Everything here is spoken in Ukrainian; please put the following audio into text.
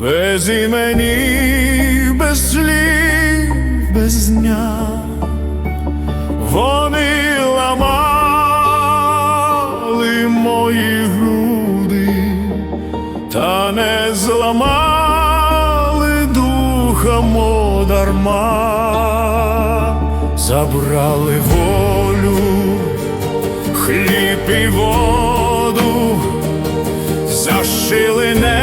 без імені, без слів, без дня. Вони ламали мої груди, та не зламали духа модарма, дарма, забрали волю, хліб і воду, зашили не.